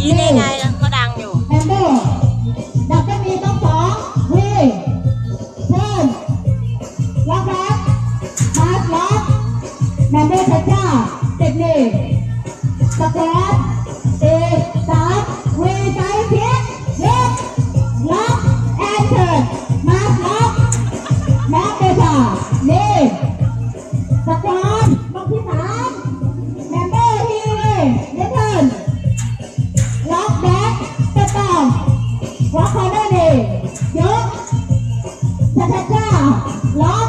ยี่นี่ไงก็ดังอยู่แอมเบอร์ดับก็มีต้องสองวีเพิ่มล็อกล็อกมาร์ล็อกแอมเบอร์พระเจ้าเจ็ดหนึ่งสกอตเอ ยกชาชาชาล็อก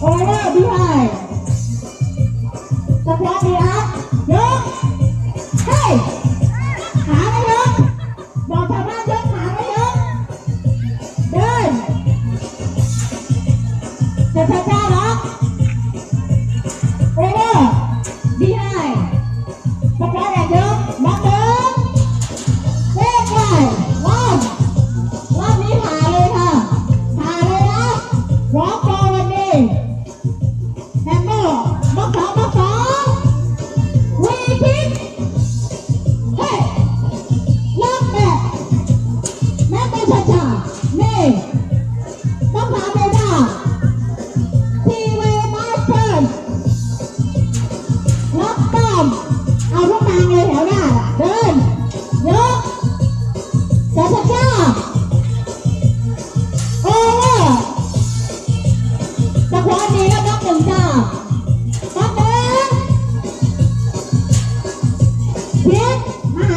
โอเวอดีไฮสควอตดีอัยกเฮ้ยขาไม่ยกบอกชาวบ้านยกขาไม่ยกเดินชาชาชา น เอาพวกนางเลยแถวหน้าะเดินยกสะพาโอ้ตะควานนี้ก็นับหนึ่งจ้านักหนึ่เพียรมา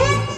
Yeah.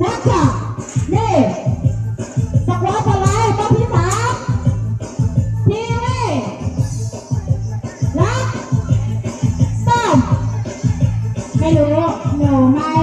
นะจ๊ะนี่สักร้อยกไลค์ก็พี่สามทีนี่รักต้อมไม่รู้หนูไม่